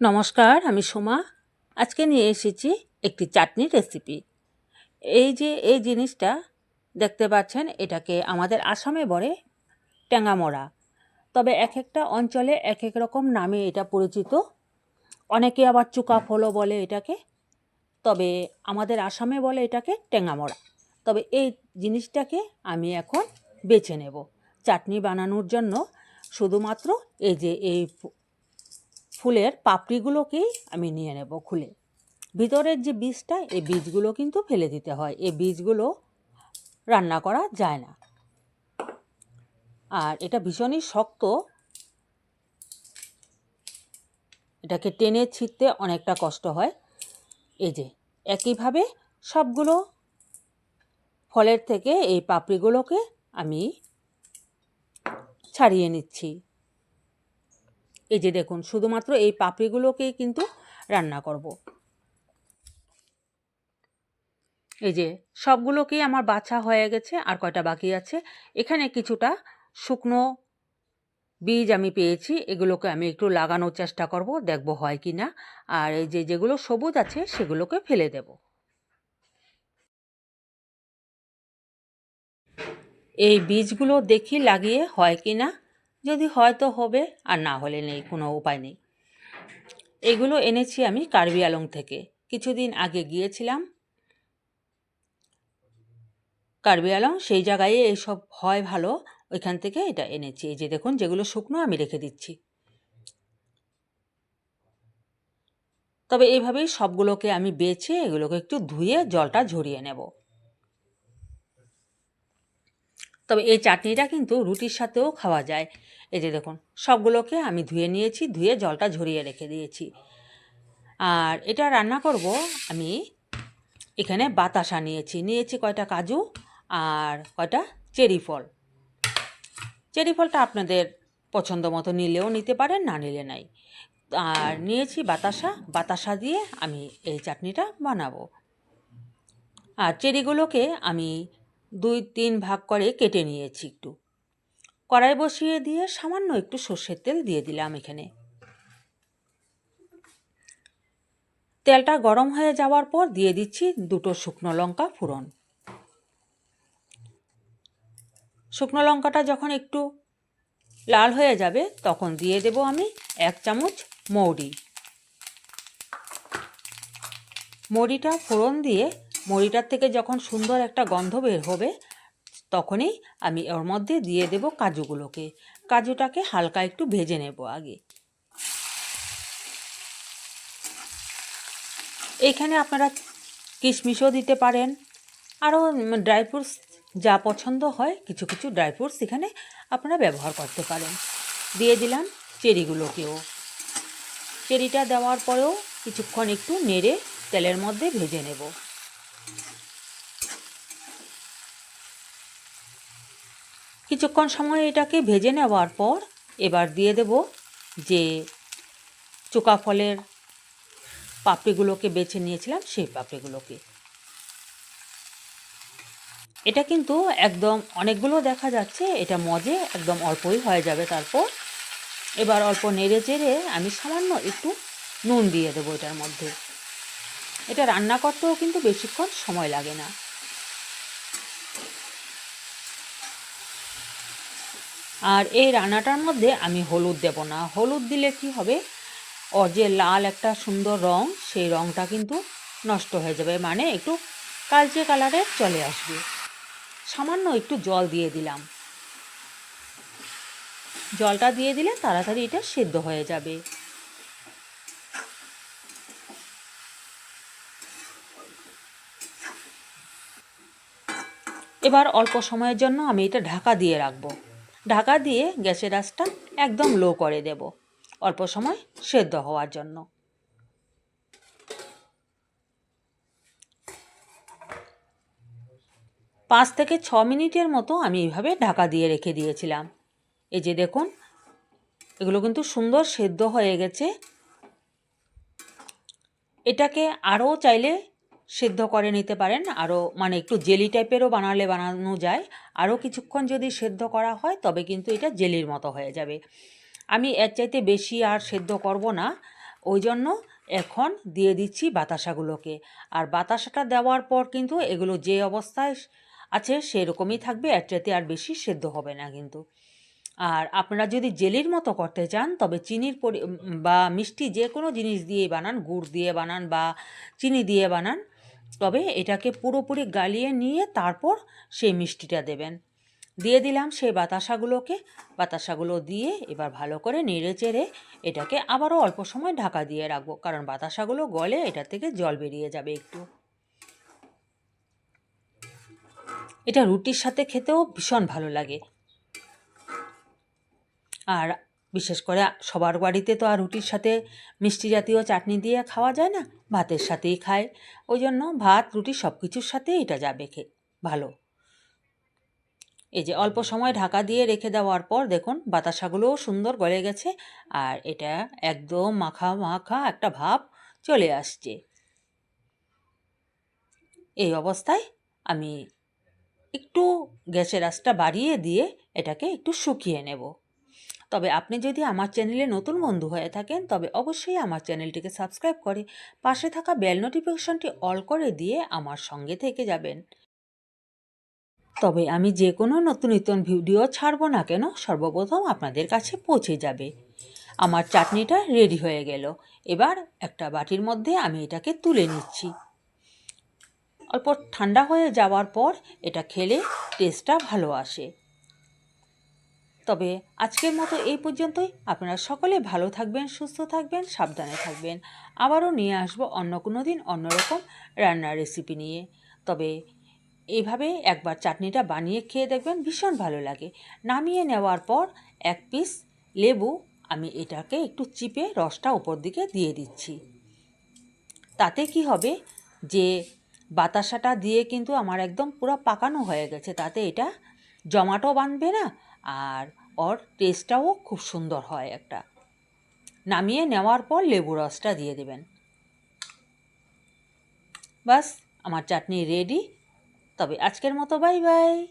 নমস্কার, আমি সোমা। আজকে নিয়ে এসেছি একটি চাটনি রেসিপি। এই যে, এই জিনিসটা, দেখতে পাচ্ছেন, এটাকে আমাদের আসামে বলে ট্যাঙামরা তবে এক একটা অঞ্চলে এক এক রকম নামে এটা পরিচিত। অনেকে আবার চুকা ফলও বলে এটাকে। তবে আমাদের আসামে বলে এটাকে ট্যাঙামরা তবে এই জিনিসটাকে আমি এখন বেছে নেব। চাটনি বানানোর জন্য শুধুমাত্র এই যে, এই ফুলের পাপড়িগুলোকেই আমি নিয়ে নেব খুলে। ভিতরের যে বীজটা, এই বীজগুলো কিন্তু ফেলে দিতে হয়। এই বীজগুলো রান্না করা যায় না। আর এটা ভীষণই শক্ত। এটাকে টেনে ছিঁড়তে অনেকটা কষ্ট হয়। এই যে, একইভাবে সবগুলো ফলের থেকে এই পাপড়িগুলোকে আমি ছাড়িয়ে নিচ্ছি। এই যে দেখুন, শুধুমাত্র এই পাপড়িগুলোকেই কিন্তু রান্না করব। এই যে সবগুলোকেই আমার বাছা হয়ে গেছে, আর কয়টা বাকি আছে? এখানে কিছুটা শুকনো বীজ আমি পেয়েছি, এগুলোকে আমি একটু লাগানোর চেষ্টা করব, দেখব হয় কি না আর এই যে যেগুলো সবুজ আছে, সেগুলোকে ফেলে দেব। এই বীজগুলো দেখি লাগিয়ে হয় কি না যদি হয়তো হবে, আর না হলে নেই, কোনো উপায় নেই। এগুলো এনেছি আমি কার্বি আলং থেকে। কিছুদিন আগে গিয়েছিলাম। কার্বি আলং, সেই জায়গায় এইসব হয় ভালো, ওইখান থেকে এটা এনেছি। এই যে দেখুন, যেগুলো শুকনো আমি রেখে দিচ্ছি। তবে এইভাবেই সবগুলোকে আমি বেছে, এগুলোকে একটু ধুয়ে, জলটা ঝরিয়ে নেব। তবে এই চাটনিটা কিন্তু রুটির সাথেও খাওয়া যায়। এই যে দেখুন, সবগুলোকে আমি ধুয়ে নিয়েছি, ধুয়ে জলটা ঝরিয়ে রেখে দিয়েছি। আর এটা রান্না করব আমি, এখানে বাতাসা নিয়েছি। নিয়েছি কয়টা কাজু আর কয়টা চেরি ফল। চেরি ফলটা আপনাদের পছন্দ মতো নিলেও নিতে পারেন, না নিলে নাই। আর নিয়েছি বাতাসা বাতাসা দিয়ে আমি এই চাটনিটা বানাবো। আর চেরিগুলোকে আমি দুই তিন ভাগ করে কেটে নিয়েছি একটু। কড়াই বসিয়ে দিয়ে সামান্য একটু সর্ষের তেল দিয়ে দিলাম এখানে। তেলটা গরম হয়ে যাওয়ার পর দিয়ে দিচ্ছি দুটো শুকনো লঙ্কা ফোড়ন। শুকনো লঙ্কাটা যখন একটু লাল হয়ে যাবে, তখন দিয়ে দেব আমি এক চামচ মৌরি। মৌরিটা ফোড়ন দিয়ে মৌরিটার থেকে যখন সুন্দর একটা গন্ধ বের হবে, তখনই আমি ওর মধ্যে দিয়ে দেব কাজুগুলোকে। কাজুটাকে হালকা একটু ভেজে নেব আগে। এইখানে আপনারা কিশমিশও দিতে পারেন। আরও ড্রাই ফ্রুটস যা পছন্দ হয়, কিছু কিছু ড্রাই ফ্রুটস এখানে আপনারা ব্যবহার করতে পারেন। দিয়ে দিলাম চেরিগুলোকেও। চেরিটা দেওয়ার পরেও কিছুক্ষণ একটু নেড়ে তেলের মধ্যে ভেজে নেব। কিছুক্ষণ সময় এটাকে ভেজে নেওয়ার পর এবার দিয়ে দেব যে চোকা ফলের পাপড়িগুলোকে বেছে নিয়েছিলাম, সেই পাপড়িগুলোকে। এটা কিন্তু একদম অনেকগুলো দেখা যাচ্ছে, এটা মজে একদম অল্পই হয়ে যাবে তারপর। এবার অল্প নেড়ে চেড়ে আমি সামান্য একটু নুন দিয়ে দেবো এটার মধ্যে। এটা রান্না করতেও কিন্তু বেশিক্ষণ সময় লাগে না। আর এই রান্নাটার মধ্যে আমি হলুদ দেব না। হলুদ দিলে কি হবে? ওর যে লাল একটা সুন্দর রং, সেই রংটা কিন্তু নষ্ট হয়ে যাবে। মানে একটু কালচে কালারে চলে আসবে। সামান্য একটু জল দিয়ে দিলাম। জলটা দিয়ে দিলে তাড়াতাড়ি এটা সেদ্ধ হয়ে যাবে। এবার অল্প সময়ের জন্য আমি এটা ঢাকা দিয়ে রাখব। ঢাকা দিয়ে গ্যাসের আঁচটা একদম লো করে দেব। অল্প সময় সেদ্ধ হওয়ার জন্য। পাঁচ থেকে ছ মিনিটের মতো আমি এইভাবে ঢাকা দিয়ে রেখে দিয়েছিলাম। এই যে দেখুন, এগুলো কিন্তু সুন্দর সেদ্ধ হয়ে গেছে। এটাকে আরও চাইলে সেদ্ধ করে নিতে পারেন। আরও মানে একটু জেলি টাইপেরও বানালে বানানো যায়। আরও কিছুক্ষণ যদি সেদ্ধ করা হয়, তবে কিন্তু এটা জেলির মতো হয়ে যাবে। আমি এর চাইতে বেশি আর সেদ্ধ করব না। ওই জন্য এখন দিয়ে দিচ্ছি বাতাসাগুলোকে। আর বাতাসাটা দেওয়ার পর কিন্তু এগুলো যে অবস্থায় আছে সেরকমই থাকবে। এর চাইতে আর বেশি সেদ্ধ হবে না কিন্তু। আর আপনারা যদি জেলির মতো করতে চান, তবে চিনির পরি বা মিষ্টি যে কোনো জিনিস দিয়ে বানান। গুড় দিয়ে বানান বা চিনি দিয়ে বানান। তবে এটাকে পুরোপুরি গালিয়ে নিয়ে তারপর সেই মিষ্টিটা দেবেন। দিয়ে দিলাম সেই বাতাসাগুলোকে। বাতাসাগুলো দিয়ে এবার ভালো করে নেড়ে চেড়ে এটাকে আবারও অল্প সময় ঢাকা দিয়ে রাখব, কারণ বাতাসাগুলো গলে এটা থেকে জল বেরিয়ে যাবে একটু। এটা রুটির সাথে খেতেও ভীষণ ভালো লাগে। আর বিশেষ করে সবার বাড়িতে তো আর রুটির সাথে মিষ্টি জাতীয় চাটনি দিয়ে খাওয়া যায় না, ভাতের সাথেই খায়। ওই জন্য ভাত, রুটি সব কিছুর সাথে এটা যাবে খে, ভালো। এই যে অল্প সময় ঢাকা দিয়ে রেখে দেওয়ার পর দেখুন বাতাসাগুলোও সুন্দর গলে গেছে আর এটা একদম মাখা মাখা একটা ভাব চলে আসছে। এই অবস্থায় আমি একটু গ্যাসের আঁচটা বাড়িয়ে দিয়ে এটাকে একটু শুকিয়ে নেব। তবে আপনি যদি আমার চ্যানেলে নতুন বন্ধু হয়ে থাকেন, তবে অবশ্যই আমার চ্যানেলটিকে সাবস্ক্রাইব করে পাশে থাকা বেল নোটিফিকেশনটি অল করে দিয়ে আমার সঙ্গে থেকে যাবেন। তবে আমি যে কোনো নতুন নতুন ভিডিও ছাড়বো না কেন, সর্বপ্রথম আপনাদের কাছে পৌঁছে যাবে। আমার চাটনিটা রেডি হয়ে গেল। এবার একটা বাটির মধ্যে আমি এটাকে তুলে নিচ্ছি। অল্প ঠান্ডা হয়ে যাওয়ার পর এটা খেলে টেস্টটা ভালো আসে। তবে আজকের মতো এই পর্যন্তই। আপনারা সকলে ভালো থাকবেন, সুস্থ থাকবেন, সাবধানে থাকবেন। আবারও নিয়ে আসব অন্য কোনো দিন অন্যরকম রান্নার রেসিপি নিয়ে। তবে এইভাবে একবার চাটনিটা বানিয়ে খেয়ে দেখবেন ভীষণ ভালো লাগে। নামিয়ে নেওয়ার পর এক পিস লেবু, আমি এটাকে একটু চিপে রসটা উপর দিকে দিয়ে দিচ্ছি। তাতে কি হবে? যে বাতাসাটা দিয়ে কিন্তু আমার একদম পুরো পাকানো হয়ে গেছে। তাতে এটা জমাটো বাঁধবে না আর ওর টেস্টটাও খুব সুন্দর হয় একটা। নামিয়ে নেওয়ার পর লেবু রসটা দিয়ে দেবেন। বাস, আমার চাটনি রেডি তবে আজকের মতো বাই বাই